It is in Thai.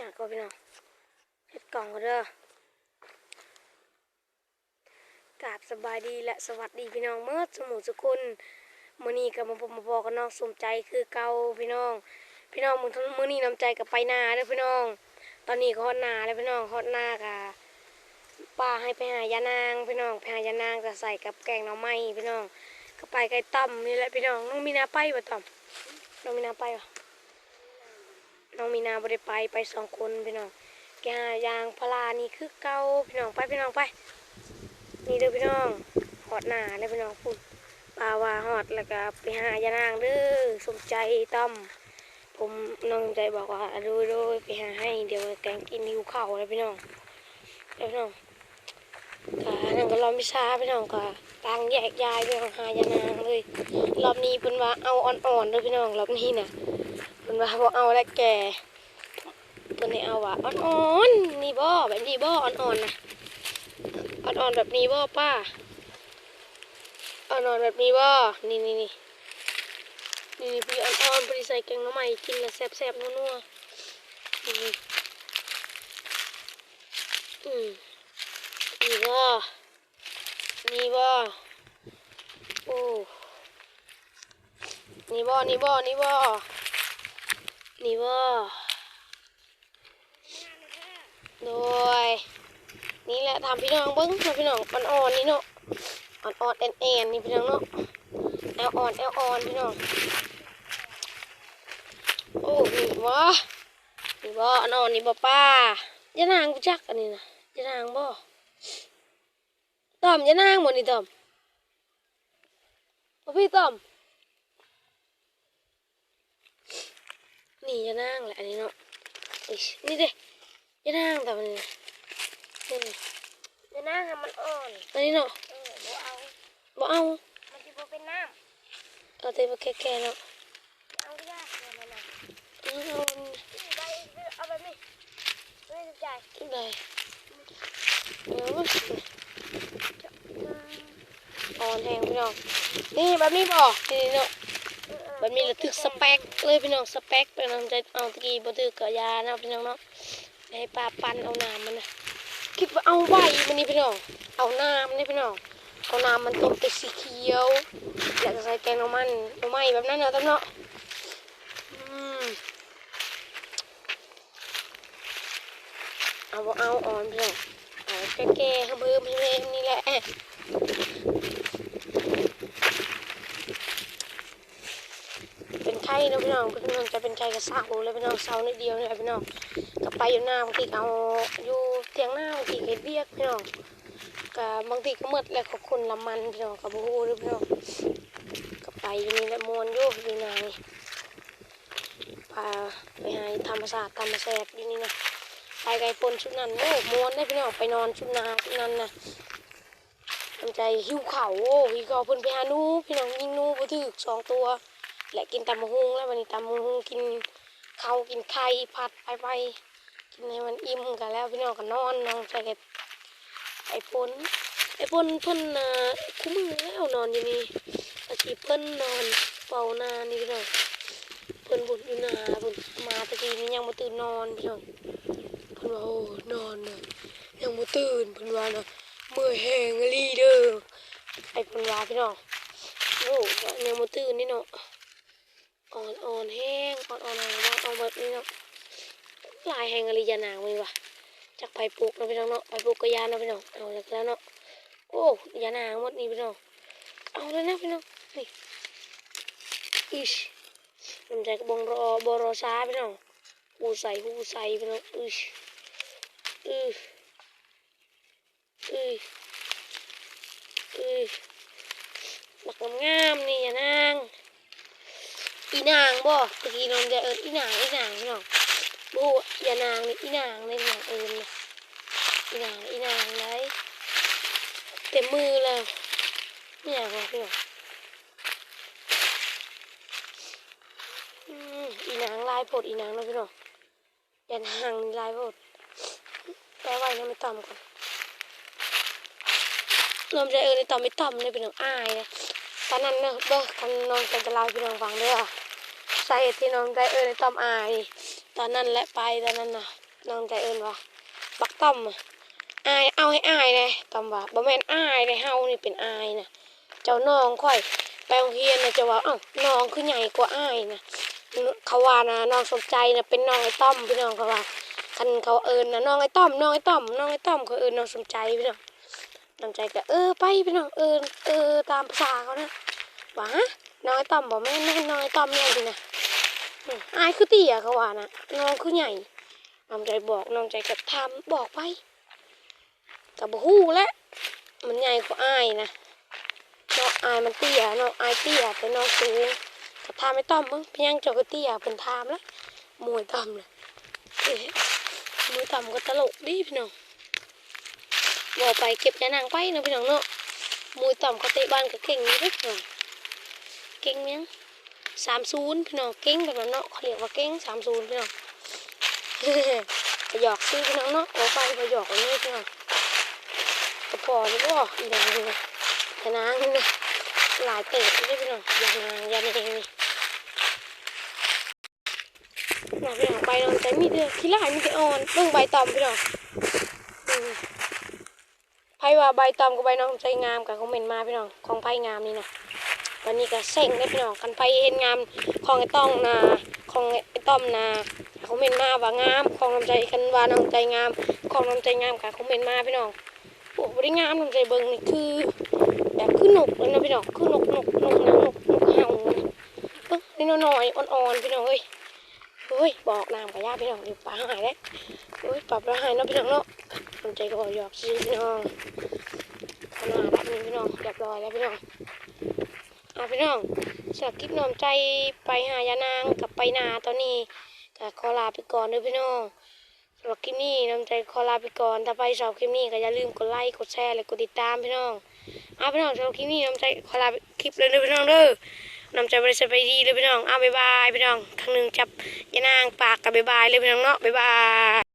ยากก็พี่น้องเฮ็ดกล่องก็เด้อกราบสบายดีและสวัสดีพี่น้องเมื่อสมุทรสกุลมื้อนี้ก็มาพบมาบอกกับน้องสมใจคือเก่าพี่น้อง พี่น้องมื้อมื้อนี้น้ำใจกับไปนาเด้อพี่น้อง ตอนนี้ก็ฮอดนาแล้วพี่น้องฮอดนากะป้าให้ไปหายานางพี่น้องไปหายานางจะใส่กับแกงหน่อไม้พี่น้องก็ไปไก่ต้มนี่แหละพี่น้องน้องมีนาไปบ่ต้อมน้องมีนาไปบ่ น้องมีนาบริไปไปสองคนพี่น้องแกยางพลานี่คือเก่าพี่น้องไปพี่น้องไปนี่เด้อพี่น้องหอดหนาเลยพี่น้องพุ่นปลาวาหอดแล้วก็ไปหายานางเด้อสมใจต้อมผมน้องใจบอกว่าดูดูไปหาให้เดี๋ยวแกงกินหิวข้าวเลยพี่น้องเดี๋ยวพี่น้องก็นั่นก็รอมิซาพี่น้องก็ตังแยกย้ายพี่น้องหายานางเลยรอบนี้เพิ่นว่าเอาอ่อนๆเด้อพี่น้องรอบนี้น่ะ เพิ่นว่าบ่เอาแล้วแก่เพิ่นให้เอาว่าอ่อนๆนี่บ่แบบนี้บ่อ่อนๆนะอ่อนๆแบบนี้บ่ป้าอ่อนๆแบบนี้บ่นี่นี่นี่นี่นี่พี่อ่อนๆพอดีใส่แกงหน่อไม้กินแล้วแซ่บๆนัวๆนี่อืมนี่บ่นี่บ่โอ้นี่บ่นี่บ่นี่บ่ นี่ว่าโดย นี่แหละทำพี่น้องเบิ้งทำพี่น้องมันอ่อนนี่เนาะอ่อนๆแอนๆนี่พี่น้องเนาะแอลอ่อนแอลอ่อนพี่น้องโอ้นี่วะนี่บ่อ่อนนี่บ่ป้ายะนางกูจักอันนี้นะยะนางบ่ตอมยะนางบ่นี่ตอมพี่ตอม นี่จะนั่งแหละอันนี้เนาะอิ๊ยนี่เด้จะนั่งแต่มันนี่นี่จะนั่งให้มันอ่อนอันนี้เนาะเออบ่เอาบ่เอามันจะบ่เป็นน้เอาแต่บ่แก่ๆเนาะำเอายากเลยมันน่ะเอาเอานี่ใบเอาแบบนี้ไม่สนใจอันได้เอาอ่อนแห้งพี่น้องนี่แบบนี้บ่นี่เนาะเออเออแบบนี้ละถึกสเปคเลยพี่น้องสเปคเป็นน้ำใจเอาตะกี้บ่ถึกก็ยาเนะพี่น้องเนาะให้ปลาปั่นเอาน้ำมันนะคิดว่าเอาไว้มันนี่พี่น้อง เอาน้ำนี่พี่น้องเอาน้ำมันต้มเป็นสีเขียวแล้วก็ใส่แกงน้ำมันน้ำไม้แบบนั้นเนาะตั้งเนาะเอาเอาอ่อนพี่น้องเอาแก่ๆให้เบิ่มเบิ่มนี่แหละ เป็ นไข่เนาะพี่น้องพี่น้องจะเป็นไข่กระเซาเลยพี่น้องเซานิดเดียวนี่แหละพี่น้องก็ไปอยู่หน้าบางทีเอาอยู่เตียงหน้าบางทีก็เฮ็ดเวียกพี่น้องก็บางทีก็หมดแล้วขอบคุณละมันพี่น้องกับบูฮูด้วยพี่น้องก็ไปอยู่นี่แหละมวนอยู่อยู่ไหนพาไปหาธรรมศาสตร์ธรรมแสบอยู่นี่นะไปไกลปนชุดนั้นโอ้มวนได้พี่น้องไปนอนชุดนาชุดนั้นนะทำใจหิวเข่าโอ้หิวเข่าเพิ่นไปหานูพี่น้องยิงนูบ่ถึกสองตัว และกินตำมะฮุงแล้ววันนี้ตำมะฮุงกินข้าวกินไข่ผัดไปไปกินให้มันอิ่มกันแล้วพี่น้องก็นอนน้องใจกับไอ้ปนไอ้ปนเพิ่นนะคุ้มือแล้วนอนอยู่นี่อาชีพเพิ่นนอนเฝ้านานี่พี่น้องเพิ่นบุญอยู่นาเพิ่นมาตะกี้นี่ยังบ่ตื่นนอนพี่น้องเพิ่นว่าโอ้นอนน่ะยังบ่ตื่นเพิ่นว่านะเมื่อยแห้งลีเด้อไอ้เพิ่นว่าพี่น้องโอ้ยังบ่ตื่นนี่เนาะ อ่อนอ่อนแห้งอ่อนอ่อนแห้งเอาแบบนี้เนาะลายแห้งอะไรยานางเลยวะจากไผ่ปลูกเนาะพี่น้องเนาะไผ่ปลูกก็ยาเนาะพี่น้องเอาแล้วแล้วเนาะโอ้ยานางหมดนี่พี่น้องเอาแล้วนะพี่น้องนี่อิชน้ำใจกระบองรอบรอซาพี่น้องหูใส่หูใส่พี่น้องอิชอืออืออือหลักงามนี่ยานาง อีนางบ่ตะกี้น้องจะเอิญอีนางอีนางพี่น้องบูอย่านางนี่อีนางนี่พี่น้องเอิญอีนางอีนางไรเต็มมือแล้วนี่อยากบอกพี่น้องอีนางลายโพดอีนางนะพี่น้องอย่านางลายโพดแปลว่ายังไม่ต่ำก่อนน้องจะเอิญในต่ำไม่ต่ำเลยพี่น้องอายนะตอนนั้นเนอะเด้อกันน้องจะลาให้พี่น้องฟังเด้อ สาเหตุที่น้องได้เออในตอมอาย ตอนนั้นและไปตอนนั้นน่ะน้องใจเอิ้นว่าบักต้อมอะอายเอาให้อายเลยต้อมว่าบ่แม่นอายเลยเฮานี่เป็นอายนะเจ้าน้องค่อยไปโรงเรียนนะจะว่าเอ้าน้องคือใหญ่กว่าอายนะเขาว่านะน้องสมใจนะเป็นน้องไอ้ต้อมพี่น้องเขาว่าคันเขาเอิ้นนะน้องไอ้ต้อมน้องไอ้ต้อมน้องไอ้ต้อมเขาเอิ้นน้องสมใจพี่น้องน้องใจก็เออไปพี่น้องเอิ้นเออตามภาษาเขานะว่าฮะ น้องไอ้ต้อมบ่แม่แม่นน้องไอ้ต้อมเนี่ยสินะอายคือเตี้ยเขาว่านะน้องคือใหญ่น้องใจบอกน้องใจก็ทำบอกไปกับบ่ฮู้แล้วมันใหญ่กว่าอายนะน้องอายมันเตี้ยน้องอายเตี้ยแต่น้องสูงก็ทำไม่ต้อมมึงพียงเจ้าก็เตี้ยเป็นทามแล้วมวยต่ำเลยเอ้ยมวยต่ำก็ตลกดิพี่น้องบอกไปเก็บยานางไปนะพี่น้องเนาะมวยต่ำก็เตะบ้านก็เก่งนี่เด้อพี่น้อง เก่งยังสามศูนย์พี่น้องเก่งแบบนั้นเนาะเขาเรียกว่าเก่งสามศูนย์พี่น้องไปหยอกซื้อพี่น้องเนาะโอ้ไปไปหยอกอันนี้พี่น้องกระพอหรือว่าอีนางนี่นะนางนี่นะหลายเตะนี่พี่น้องยานางยานเองนี่นะพี่น้องไปน้องใจมีเด้อขี้ลายมีแต่อ่อนเบิ่งใบตอมพี่น้องอืมไผว่าใบตอมกับใบน้องใจงามกับคอมเมนต์มาพี่น้องของไผงามนี่นะ วันนี้ก็เซ็งได้พี่น้องกันไปเห็นงามของไอ้ต้องนาของไอ้ต้อมนาเขาเมนมาว่างามของน้ำใจกันว่าน้ำใจงามของน้ำใจงามกับเขาเมนมาพี่น้องโอ้บริงามน้ำใจเบิงนี่คือ แบบคือหนุกเลยนะพี่น้องคือหนุกหนุกหนุกนะหนุกหนุกเห่าเอ้ยนี่น้อยอ่อนๆพี่น้องเอ้ยเฮ้ยบอกน้ำกับย่าพี่น้องอยู่ปลาหายแล้วเฮ้ยปลาปลาหายเนาะพี่น้องเนาะน้ำใจก็หยอกซื้อพี่น้องขนาดแบบนี้พี่น้องเรียบร้อยแล้วพี่น้อง อะพี่น้องสำหรับคลิปน้อมใจไปหายานางกับไปนาตอนนี้ก็ขอลาไปก่อนเด้อพี่น้องสำหรับคลิปนี้น้อมใจขอลาไปก่อนถ้าไปชอบคลิปนี้ก็อย่าลืมกดไลค์กดแชร์และกดติดตามพี่น้องเอะพี่น้องสำหรับคลิปนี้น้อมใจขอลาคลิปเลยเด้อพี่น้องเด้อน้อมใจบริษัทไปดีเลยพี่น้องเอะบ๊ายบายพี่น้องครั้งหนึ่งจับยานางปากกับบ๊ายบายเลยพี่น้องเนาะบ๊ายบาย